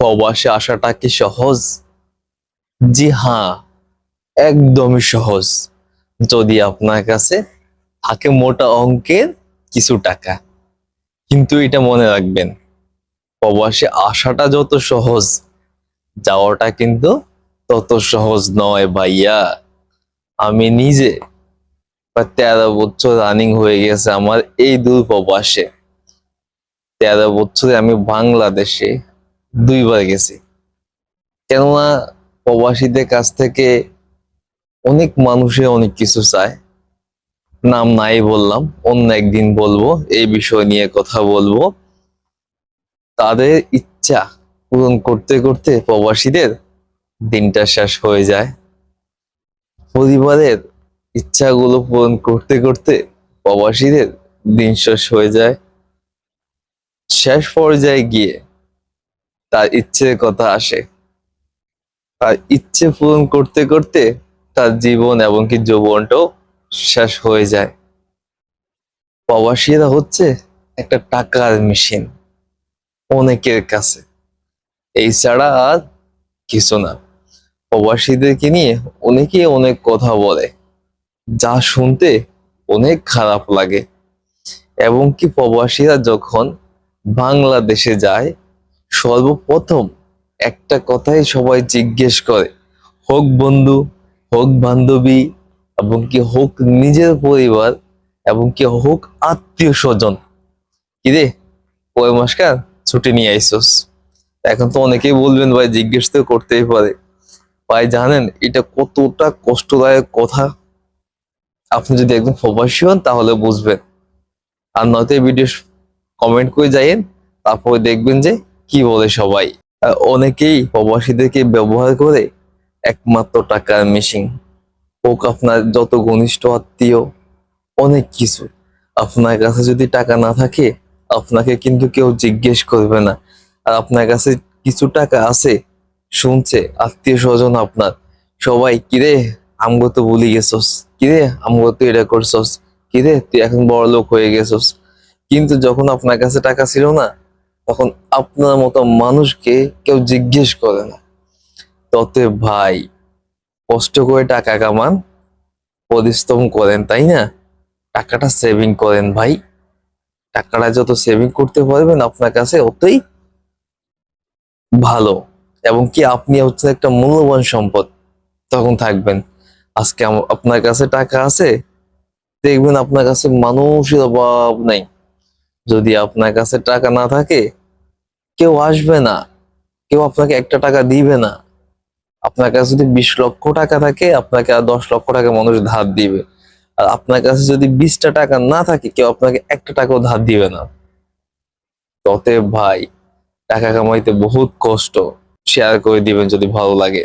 প্রবাসে আসাটা কি সহজ? জি হ্যাঁ একদমই সহজ। যদি আপনার কাছে থাকে মোটা অঙ্কের কিছু টাকা, কিন্তু এটা মনে রাখবেন, প্রবাসে আসাটা যত সহজ, যাওয়াটা কিন্তু তত সহজ নয় ভাইয়া। আমি নিজে তেরো বছর রানিং হয়ে গেছে আমার এই দূর প্রবাসে। তেরো বছরে আমি বাংলাদেশে দুইবার গেছি। কেননা প্রবাসীদের কাছ থেকে অনেক মানুষে অনেক কিছু চায়। নাম নাই বললাম, অন্য একদিন বলব, এই বিষয় নিয়ে কথা বলব। তাদের ইচ্ছা পূরণ করতে করতে প্রবাসীদের দিনটা শেষ হয়ে যায়। পরিবারের ইচ্ছাগুলো পূরণ করতে করতে প্রবাসীদের দিন শেষ হয়ে যায়। শেষ পর্যায়ে গিয়ে তার ইচ্ছের কথা আসে। তার ইচ্ছে পূরণ করতে করতে তার জীবন এবং কি যৌবনটাও শেষ হয়ে যায়। প্রবাসীরা হচ্ছে একটা টাকার মেশিন অনেকের কাছে। এই ছাড়া আর কিছু না। প্রবাসীদেরকে নিয়ে অনেকেই অনেক কথা বলে, যা শুনতে অনেক খারাপ লাগে। এবং কি প্রবাসীরা যখন বাংলাদেশে যায় সর্বপ্রথম একটা কথাই সবাই জিজ্ঞেস করে, হোক বন্ধু, হোক বান্ধবী এবং কি হোক নিজের পরিবার এবং কি হোক আত্মীয় স্বজন। কিরে কয় মাসকার ছুটি নিয়ে আইসোস? এখন তো অনেকেই বলবেন, ভাই, জিজ্ঞেস তো করতেই পারে। ভাই, জানেন, এটা কতটা কষ্টদায়ক কথা। আপনি যদি একদম প্রবাসী হন, তাহলে বুঝবেন। আর নয়তো ভিডিও কমেন্ট করে যাইয়েন, তারপরে দেখবেন যে কি বলে সবাই? অনেকেই প্রবাসীদেরকে ব্যবহার করে একমাত্র টাকার মেশিন হোক আপনার যত ঘনিষ্ঠ আত্মীয়, অনেক কিছু। আপনার কাছে যদি টাকা না থাকে, আপনাকে কিন্তু কেউ জিজ্ঞেস করবে না। আর আপনার কাছে কিছু টাকা আছে, শুনছে, আত্মীয় স্বজন আপনার। সবাই, কিরে, আমগো তো ভুলি গেছস। কিরে, আমগো তো এটা করছস। কিরে, তুই এখন বড় লোক হয়ে গেছস। কিন্তু যখন আপনার কাছে টাকা ছিল না তখন আপনার মতো মানুষকে কেউ জিজ্ঞেস করে না। ততে ভাই, কষ্ট করে টাকা কামান, পরিশ্রম করেন, তাই না? টাকাটা সেভিং করেন ভাই। টাকাটা যত সেভিং করতে পারবেন আপনার কাছে অতই ভালো। এবং কি আপনি হচ্ছে একটা মূল্যবান সম্পদ, তখন থাকবেন। আজকে আপনার কাছে টাকা আছে, দেখবেন আপনার কাছে মানুষের অভাব নাই। যদি আপনার কাছে টাকা না থাকে, কেউ আসবে না, কেউ আপনাকে একটা টাকা দিবে না। আপনার কাছে যদি বিশ লক্ষ টাকা থাকে, আপনাকে আর দশ লক্ষ টাকা মানুষ ধার দিবে। আর আপনার কাছে যদি বিশটা টাকা না থাকে, কেউ আপনাকে একটা টাকাও ধার দিবে না। ততে ভাই, টাকা কামাইতে বহুত কষ্ট। শেয়ার করে দিবেন যদি ভালো লাগে।